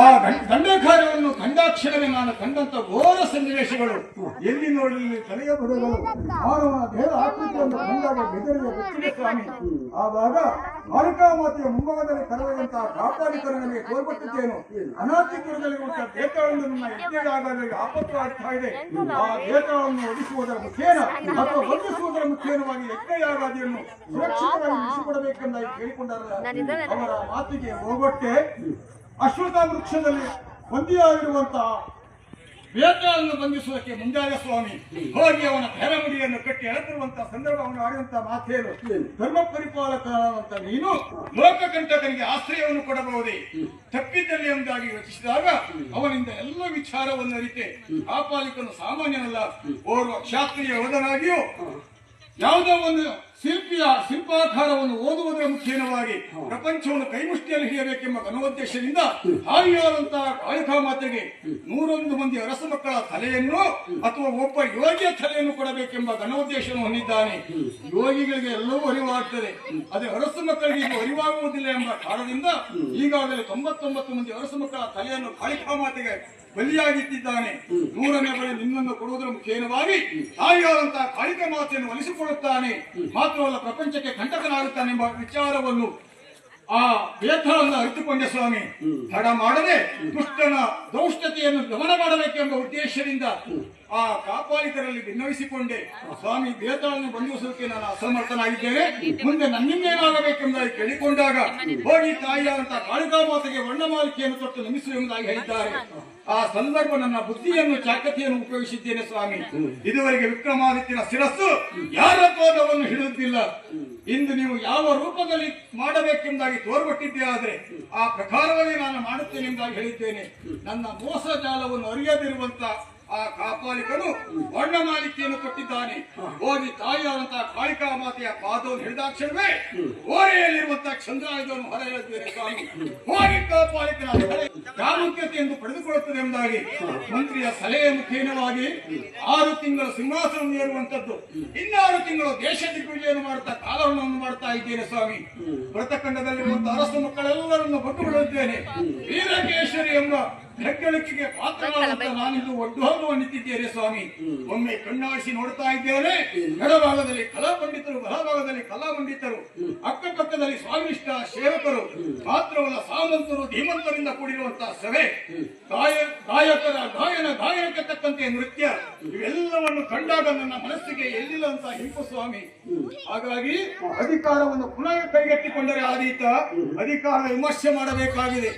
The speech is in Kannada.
ಆ ದಂಡಕಾರವನ್ನು ಕಂಡಾಕ್ಷರವೇ ನಾನು ಕಂಡಂತ ಘೋರ ಸನ್ನಿವೇಶಗಳು. ಎಲ್ಲಿ ನೋಡಲಿ ತಲೆಯ ಬುಡಗಳು ಮಾನವ ದೇಹ ಆಕೃತಿಯನ್ನು ಕಂಡಾಗ ಬೆದರಿದ ಗೊತ್ತಿದೆ ಸ್ವಾಮಿ. ಆವಾಗ ಮಾಲಿಕಾ ಮಾತೆಯ ಮುಂಭಾಗದಲ್ಲಿ ಕರೆದಂತಹ ಕಾಪಾಡಿಕರು ನನಗೆ ತೋರ್ಪಟ್ಟಿದ್ದೇನು ಅನಾಥಿಪುರದಲ್ಲಿ ಉಂಟ ಬೇತಾಳನ್ನು ನನ್ನ ಯಜ್ಞಗಾಗದಲ್ಲಿ ಆಪತ್ತು ಆಗ್ತಾ ಇದೆ. ಆ ದೇಹವನ್ನು ಒದಿಸುವುದರ ಮುಖೇನ ಅಥವಾ ಬಂಧಿಸುವುದರ ಮುಖೇನವಾಗಿ ಯಜ್ಞಯಾಗಾದಿಯನ್ನು ಸುರಕ್ಷಿತವಾಗಿ ಮುಗಿಸಿಕೊಡಬೇಕೆಂದಾಗಿ ಕೇಳಿಕೊಂಡರ ಅವರ ಮಾತಿಗೆ ಹೋಗೊಟ್ಟೆ. ಅಶ್ವತ್ಥ ವೃಕ್ಷದಲ್ಲಿ ಬಂದಿಯಾಗಿರುವಂತಹ ವೇದಗಳನ್ನು ಬಂಧಿಸುವುದಕ್ಕೆ ಮುಂದಾದ ಸ್ವಾಮಿ, ಹೋಗಿ ಅವನ ಧರಮುಡಿಯನ್ನು ಕಟ್ಟಿ ಎಳೆದಿರುವಂತಹ ಸಂದರ್ಭವನ್ನು ಆಡಿದಂತಹ ಮಾತೇನು ಧರ್ಮ ಪರಿಪಾಲಕನಾದಂತ ನೀನು ಲೋಕಕಂಟಕನಿಗೆ ಆಶ್ರಯವನ್ನು ಕೊಡಬಹುದೇ? ತಪ್ಪಿದ್ದಲ್ಲಿ ಎಂದಾಗಿ ಯೋಚಿಸಿದಾಗ ಅವನಿಂದ ಎಲ್ಲ ವಿಚಾರವನ್ನು ಅರಿತೆ. ಕಾಪಾಲಿಕನು ಸಾಮಾನ್ಯನಲ್ಲ, ಓರ್ವ ಕ್ಷಾತ್ರಿಯ ಯೋಧನಾಗಿಯೂ ಯಾವುದೋ ಒಂದು ಶಿಲ್ಪಿಯ ಶಿಲ್ಪಾಕಾರವನ್ನು ಓದುವುದರ ಮುಖೇನವಾಗಿ ಪ್ರಪಂಚವನ್ನು ಕೈಮುಷ್ಟಿಯಲ್ಲಿ ಹಿಡಿಯಬೇಕೆಂಬ ಘನೋದ್ದೇಶದಿಂದ ಹಾಯಿಯಾದಂತಹ ಕಾಳಿಕಾ ಮಾತೆಗೆ ನೂರೊಂದು ಮಂದಿ ಅರಸ ಮಕ್ಕಳ ತಲೆಯನ್ನು ಅಥವಾ ಒಬ್ಬ ಯೋಗಿಯ ತಲೆಯನ್ನು ಕೊಡಬೇಕೆಂಬ ಘನೋದ್ದೇಶವನ್ನು ಹೊಂದಿದ್ದಾನೆ. ಯೋಗಿಗಳಿಗೆ ಎಲ್ಲವೂ ಅರಿವಾಗುತ್ತದೆ ಅದೇ ಅರಸ ಮಕ್ಕಳಿಗೆ ಇದು ಅರಿವಾಗುವುದಿಲ್ಲ ಎಂಬ ಕಾರಣದಿಂದ ಈಗಾಗಲೇ ತೊಂಬತ್ತೊಂಬತ್ತು ಮಂದಿ ಅರಸ ಮಕ್ಕಳ ತಲೆಯನ್ನು ಕಾಳಿಕಾ ಮಾತೆಗೆ ಬಲಿಯಾಗಿಟ್ಟಿದ್ದಾನೆ. ನೂರನೇ ಬಳಿ ನಿನ್ನನ್ನು ಕೊಡುವುದರ ಮುಖೇನವಾಗಿ ತಾಯಿಯಾದಂತಹ ಕಾಳಿಕಾ ಮಾತೆಯನ್ನು ಒಲಿಸಿಕೊಳ್ಳುತ್ತಾನೆ. ಮಾತ್ರವಲ್ಲ ಪ್ರಪಂಚಕ್ಕೆ ಕಂಟಕನಾಗುತ್ತಾನೆ ಎಂಬ ವಿಚಾರವನ್ನು ಆ ವೇದವನ್ನು ಅರಿತುಕೊಂಡೆ ಸ್ವಾಮಿ. ತಡ ಮಾಡದೆ ದುಷ್ಟನ ದೌಷ್ಟತೆಯನ್ನು ಗಮನ ಮಾಡಬೇಕೆಂಬ ಉದ್ದೇಶದಿಂದ ಆ ಕಾಪಾಲಿಕರಲ್ಲಿ ಭಿನ್ನವಿಸಿಕೊಂಡೆ ಸ್ವಾಮಿ ದೇವತಾಳನ್ನು ಬಂಧಿಸುವುದಕ್ಕೆ ನಾನು ಅಸಮರ್ಥನಾಗಿದ್ದೇನೆ. ಮುಂದೆ ನನ್ನಿಂದೇನಾಗಬೇಕೆಂಬುದಾಗಿ ಕೇಳಿಕೊಂಡಾಗ ಹೋಗಿ ತಾಯಿಯಾದಂತಹ ಕಾಳಿಕಾ ಮಾತೆಗೆ ವರ್ಣಮಾಲಿಕೆಯನ್ನು ತೊಟ್ಟು ನಮಿಸು ಎಂಬುದಾಗಿ ಹೇಳಿದ್ದಾರೆ. ಆ ಸಂದರ್ಭ ನನ್ನ ಬುದ್ಧಿಯನ್ನು ಚಾಕತಿಯನ್ನು ಉಪಯೋಗಿಸಿದ್ದೇನೆ ಸ್ವಾಮಿ. ಇದುವರೆಗೆ ವಿಕ್ರಮಾದಿತ್ಯನ ಶಿರಸ್ಸು ಯಾರ ಪಾದವನ್ನು ಹಿಡಿದಿಲ್ಲ. ಇಂದು ನೀವು ಯಾವ ರೂಪದಲ್ಲಿ ಮಾಡಬೇಕೆಂದಾಗಿ ತೋರ್ಪಟ್ಟಿದ್ದೇ ಆದರೆ ಆ ಪ್ರಕಾರವಾಗಿ ನಾನು ಮಾಡುತ್ತೇನೆ ಎಂದಾಗಿ ಹೇಳಿದ್ದೇನೆ. ನನ್ನ ಮೋಸ ಜಾಲವನ್ನು ಅರಿಯದಿರುವಂತ ಆ ವರ್ಣ ಮಾಲಿಕೆಯನ್ನು ಕೊಟ್ಟಿದ್ದಾನೆ. ಹೋಗಿ ತಾಯಿಯಾದಂತಹ ಕಾಳಿಕಾ ಮಾತೆಯ ಪಾದವನ್ನು ಹಿಡಿದಾಕ್ಷಣವೇ ಓರೆಯಲ್ಲಿರುವಂತಹ ಚಂದ್ರಾಯುಧವನ್ನು ಹೊರ ಹೇಳಿದ್ದೇನೆ ಸ್ವಾಮಿ. ಹೋಗಿ ಕಾಪಾಲಿಕನ ಪ್ರಾಮುಖ್ಯತೆ ಎಂದು ಪಡೆದುಕೊಳ್ಳುತ್ತದೆ ಎಂಬುದಾಗಿ ಮಂತ್ರಿಯ ಸಲಹೆಯ ಮುಖೇನವಾಗಿ ಆರು ತಿಂಗಳ ಸಿಂಹಾಸನ ಏರುವಂತದ್ದು ಇನ್ನಾರು ತಿಂಗಳು ದೇಶ ದಿಗ್ವಿಜಯನ್ನು ಮಾಡುತ್ತಾ ಕಾಲವನ್ನು ಮಾಡ್ತಾ ಇದ್ದೇನೆ ಸ್ವಾಮಿ. ವ್ರತಖಂಡದಲ್ಲಿರುವಂತಹ ಅರಸು ಮಕ್ಕಳೆಲ್ಲರನ್ನು ಬಂದುಕೊಳ್ಳುತ್ತೇನೆ ವೀರಕೇಶ್ವರಿ ಎಂಬ ಹೆಗ್ಗಳಿಕೆಗೆ ಪಾತ್ರವಾದಂತ ನಾನಿಂದು ಒಡ್ಡೋಗುವ ನಿಂತಿದ್ದೇನೆ ಸ್ವಾಮಿ. ಒಮ್ಮೆ ಕಣ್ಣಾಡಿಸಿ ನೋಡ್ತಾ ಇದ್ದೇನೆ. ಎಡಭಾಗದಲ್ಲಿ ಕಲಾ ಪಂಡಿತರು ಬಲಭಾಗದಲ್ಲಿ ಕಲಾ ಪಂಡಿತರು ಅಕ್ಕಪಕ್ಕದಲ್ಲಿ ಸ್ವಾಮಿಷ್ಠ ಸೇವಕರು ಪಾತ್ರವಲ್ಲ ಸಾಮಂತರು ಧೀಮಂತರಿಂದ ಕೂಡಿರುವಂತಹ ಸಭೆ. ಗಾಯ ಗಾಯಕರ ಗಾಯನ ಗಾಯನಕ್ಕೆ ತಕ್ಕಂತೆ ನೃತ್ಯ ಇವೆಲ್ಲವನ್ನು ಕಂಡಾಗ ನನ್ನ ಮನಸ್ಸಿಗೆ ಎಲ್ಲಿಲ್ಲ ಅಂತ ಹಿಂಪು ಸ್ವಾಮಿ. ಹಾಗಾಗಿ ಅಧಿಕಾರವನ್ನು ಪುನಃ ಕೈಗೆತ್ತಿಕೊಂಡರೆ ಆದೀತ ಅಧಿಕಾರ ವಿಮರ್ಶೆ ಮಾಡಬೇಕಾಗಿದೆ.